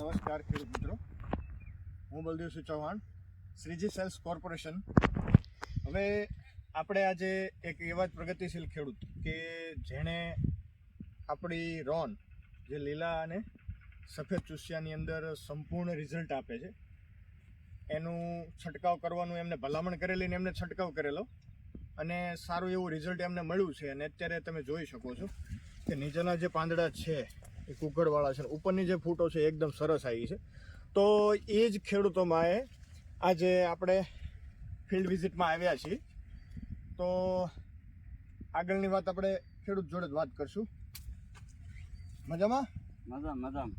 નમસ્કાર ખેડૂત મિત્રો. હું બલદેવસિંહ ચૌહાણ, શ્રીજી સેલ્સ કોર્પોરેશન. હવે આપણે આજે એક એવા જ પ્રગતિશીલ ખેડૂત કે જેણે આપણી રોન, જે લીલા અને સફેદ ચૂસિયાની અંદર સંપૂર્ણ રિઝલ્ટ આપે છે, એનું છંટકાવ કરવાનું એમને ભલામણ કરેલી ને એમને છંટકાવ કરેલો. અને સારું એવું રિઝલ્ટ એમને મળ્યું છે અને અત્યારે તમે જોઈ શકો છો કે નીચેના જે પાંદડા છે એ કુકડવાળા છે ઉપરની જે ફૂટો છે એકદમ સરસ આવી છે. તો એ જ ખેડૂતોમાં આજે આપણે ફિલ્ડ વિઝિટમાં આવ્યા છીએ. તો આગળની વાત આપણે ખેડૂત જોડે જ વાત કરશું. મજામાં? મજા મજામ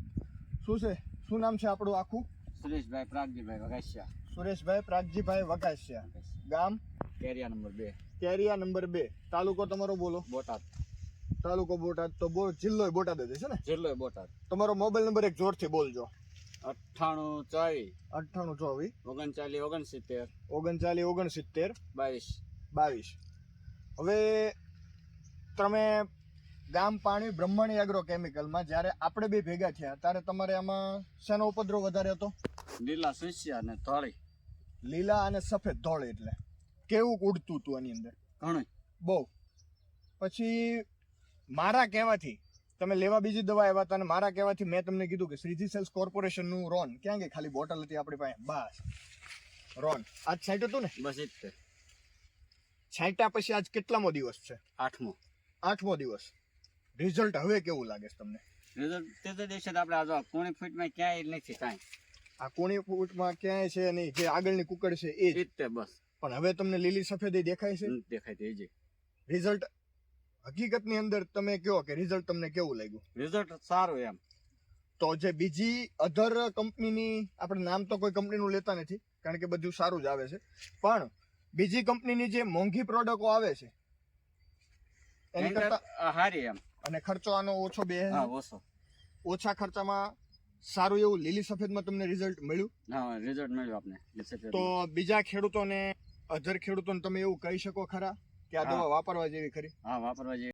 શું છે? શું નામ છે આપણું આખું? સુરેશભાઈ પ્રાગજીભાઈ વગાસિયા સુરેશભાઈ પ્રાગજીભાઈ વગાસિયા ગામ? કેરિયા નંબર બે. કેરિયા નંબર બે. તાલુકો તમારો બોલો. બોટાદ. તાલુકો બોટાદ તો બહુ જિલ્લો બોટાદ જ છે ને? જિલ્લો બોટાદ. તમારો મોબાઈલ નંબર એક જોરથી બોલજો. અઠ્ઠાણું ચોવીસ અઠ્ઠાણું ચોવીસ. ઓગણચાલીસ ઓગણસિત્તેર. ઓગણચાલીસ ઓગણસિત્તેર. બાવીસ. બાવીસ. હવે તમે ગામ પાણી બ્રહ્મણી એગ્રો કેમિકલમાં જ્યારે આપણે બે ભેગા થયા ત્યારે તમારે આમાં શેનો ઉપદ્રવ વધારે હતો? લીલા સુસ્યા અને ધોળી. લીલા અને સફેદ ધોળ એટલે. કેવું ઉડતું હતું આની અંદર? ઘણું બહુ. પછી મારા કહેવાથી તમે લેવા બીજી દવા આવ્યા હતા અને મારા કહેવાથી મેં તમને કીધું કે શ્રીજી સેલ્સ કોર્પોરેશનનું રોન. ક્યાં ગઈ? ખાલી બોટલ હતી આપણી પાસે. બસ. રોન. આજ છાંટ હતું ને? બસ ઇત્તેર છાંટ્યા પછી આજ કેટલામો દિવસ છે? આઠમો. આઠમો દિવસ. રિઝલ્ટ હવે કેવું લાગે છે તમને? રિઝલ્ટ તે તો દિવસે આપણે આ જો કોણી ફૂટમાં ક્યાંય નથી કાંઈ. આ કોણી ફૂટમાં ક્યાંય છે નહીં. જે આગળની કુકડ છે એ જ. બસ. પણ હવે તમને લીલી સફેદી દેખાય છે? દેખાય તે જે. રિઝલ્ટ હકીકતની અંદર તમે કહો કે રિઝલ્ટ તમને કેવું લાગ્યું? રિઝલ્ટ સારું એમ. તો જે બીજી અધર કંપનીની આપણે નામ તો કોઈ કંપનીનું લેતા નથી કારણ કે બધું સારું જ આવે છે. પણ બીજી કંપનીની જે મોંઘી પ્રોડક્ટો આવે છે એની કરતા હારી એમ. અને ખર્ચો આનો ઓછો બે હા ઓછો. ઓછા ખર્ચામાં સારું એવું લીલી સફેદમાં તમને રિઝલ્ટ મળ્યું. હા રિઝલ્ટ મળ્યું આપને. તો બીજા ખેડૂતોને અધર ખેડૂતોને તમે એવું કહી શકો ખરા? કે આ. દવા વાપરવા જેવી ખરી હા વાપરવા જે